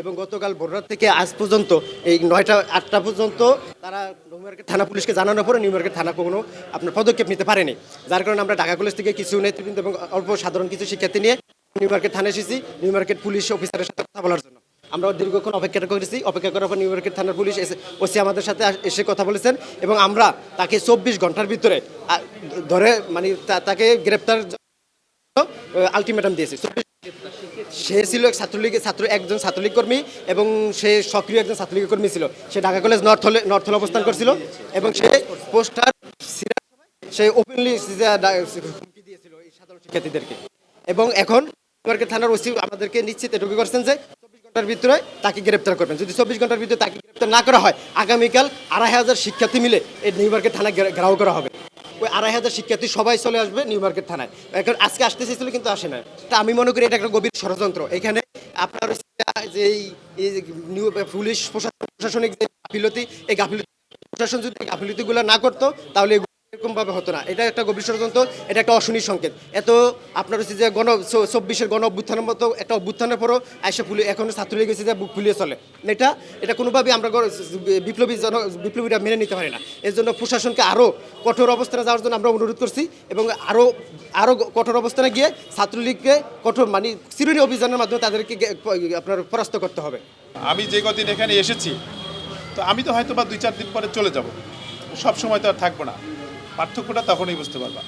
এবং গতকাল ভোররাত থেকে আজ পর্যন্ত এই নয়টা, আটটা পর্যন্ত তারা নিউ মার্কেট থানা পুলিশকে জানানোর পরে নিউ মার্কেট থানা কোনো আপনার পদক্ষেপ নিতে পারেনি। যার কারণে আমরা ঢাকা কলেজ থেকে কিছু নেতৃবৃন্দ এবং অল্প সাধারণ কিছু শিক্ষার্থী নিয়ে নিউ মার্কেট থানায় এসেছি নিউ মার্কেট পুলিশ অফিসারের সাথে কথা বলার জন্য। আমরা দীর্ঘক্ষণ অপেক্ষা করেছি। অপেক্ষা করার পর নিউ মার্কেট থানার পুলিশ এসে, ওসি আমাদের সাথে এসে কথা বলেছেন এবং আমরা তাকে চব্বিশ ঘণ্টার ভিতরে ধরে মানে তাকে গ্রেপ্তার আলটিমেটাম দিয়েছে। সে ছিল এক ছাত্রলীগের ছাত্র, একজন ছাত্রলীগ কর্মী এবং সে সক্রিয় একজন ছাত্রলীগ কর্মী ছিল। সে ঢাকা কলেজ নর্থ হলে নর্থ হলে অবস্থান করছিল এবং সে পোস্টার সে ওপেনলি হুমকি দিয়েছিল এই সাধারণ শিক্ষার্থীদেরকে। এবং এখন থানার ওসি আমাদেরকে নিশ্চিত এটুকু করছেন যে চব্বিশ ঘণ্টার ভিতরে তাকে গ্রেপ্তার করবেন। যদি চব্বিশ ঘণ্টার ভিতরে তাকে গ্রেপ্তার না করা হয়, আগামীকাল আড়াই হাজার শিক্ষার্থী মিলে এই নিউ থানা ঘেরাও করা হবে। ওই আড়াই হাজার শিক্ষার্থী সবাই চলে আসবে নিউ মার্কেট থানায়। এখন আজকে আসতে চেয়েছিল কিন্তু আসে না তা আমি মনে করি এটা একটা গভীর ষড়যন্ত্র। এখানে আপনার যে নিউ পুলিশ প্রশাসন প্রশাসনিক যে গাফিলতি, এই গাফিলতি প্রশাসন যদি গাফিলতিগুলো না করতো, তাহলে এগুলো এরকম ভাবে হতো না। এটা একটা গভীর ষড়যন্ত্র, এটা একটা অশনি সংকেত। এত আপনার হচ্ছে যে গণ চব্বিশের গণ অভ্যুত্থানের মতো একটা অভ্যুত্থানের পরও আইসা ফুলে এখনও ছাত্রলীগ হয়েছে যে বুক ফুলিয়ে চলে। এটা এটা কোনোভাবেই আমরা বিপ্লবী জন বিপ্লবীরা মেনে নিতে পারি না। এর জন্য প্রশাসনকে আরও কঠোর অবস্থানে যাওয়ার জন্য আমরা অনুরোধ করছি এবং আরও আরও কঠোর অবস্থানে গিয়ে ছাত্রলীগকে কঠোর মানে চিরুনি অভিযানের মাধ্যমে তাদেরকে আপনার পরাস্ত করতে হবে। আমি যে কদিন এখানে এসেছি, তো আমি তো হয়তো বা দুই চার দিন পরে চলে যাব। সব সময় তো আর থাকব না। পার্থক্যটা তখনই বুঝতে পারবা।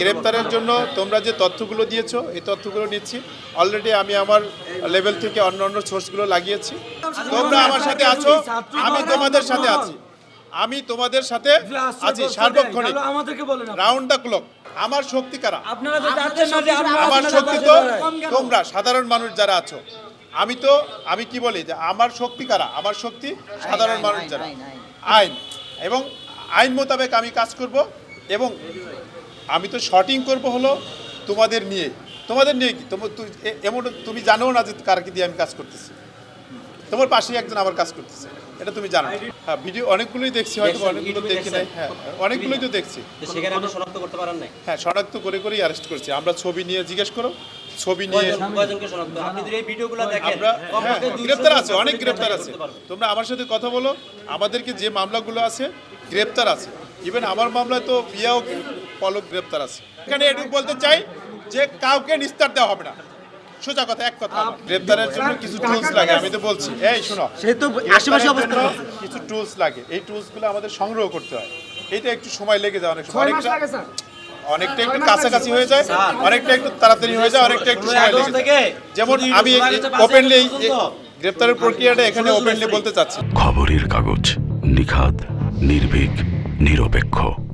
গ্রেপ্তারের জন্য তোমরা যে তথ্যগুলো দিয়েছ এই তথ্যগুলো নিচ্ছি। অলরেডি আমি আমার লেভেল থেকে অন্য অন্য সোর্সগুলো লাগিয়েছি। তোমরা আমার সাথে আছো আমি তোমাদের সাথে আছি। আমি তোমাদের সাথে আছি সার্বক্ষণিক। রাউন্ড দ্য ক্লক আমার শক্তি কারা? আমার শক্তি তো তোমরা সাধারণ মানুষ যারা আছো। আমি তো আমি কি বলি যে আমার শক্তি কারা? আমার শক্তি সাধারণ মানুষ যারা। আইন। এবং আইন মোতাবেক আমি কাজ করব। এবং আমি তো শর্টিং করব হলো তোমাদের নিয়ে। তোমাদের নিয়ে কি? তোমার এমন তুমি জানো না যে কারকে দিয়ে আমি কাজ করতেছি। তোমার পাশেই একজন আমার কাজ করতেছে। এটা তুমি জানো হ্যাঁ ভিডিও অনেকগুলোই দেখছি হয়তো অনেকগুলো দেখি নাই। হ্যাঁ অনেকগুলোই তো দেখছি। সেখানে আপনি শনাক্ত করতে পারেন নাই? হ্যাঁ শনাক্ত করে করেই অ্যারেস্ট করছি। আমরা ছবি নিয়ে জিজ্ঞেস করো। ছবি নিয়ে হ্যাঁ 200 গ্রেপ্তার আছে অনেক গ্রেপ্তার আছে। তোমরা আমার সাথে কথা বলো। আমাদেরকে যে মামলাগুলো আছে গ্রেপ্তার আছে। ইভেন আমার মামলায় তো বিয়াও পলক গ্রেপ্তার আছে। এখানে এটুকু বলতে চাই যে কাউকে নিস্তার দেওয়া হবে না। সোজা কথা এক কথা। গ্রেপ্তারের জন্য কিছু টুলস লাগে আমি তো বলছি। এই শোনো। সে তো আশেপাশে জন্য কিছু টুলস লাগে। এই টুলসগুলো আমাদের সংগ্রহ করতে হয়। এটা একটু সময় লেগে যায় অনেক সময়। অনেকটা অনেকটা একটু কাছাকাছি হয়ে যায়। অনেকটা একটু তাড়াতাড়ি হয়ে যায় অনেকটা একটু সময় লেগে যায়। যেমন আমি ওপেনলি গ্রেপ্তারের প্রক্রিয়াটা এখানে ওপেনলি বলতে চাচ্ছি। খবরের কাগজ নিখাত নির্ভীক নিরপেক্ষ।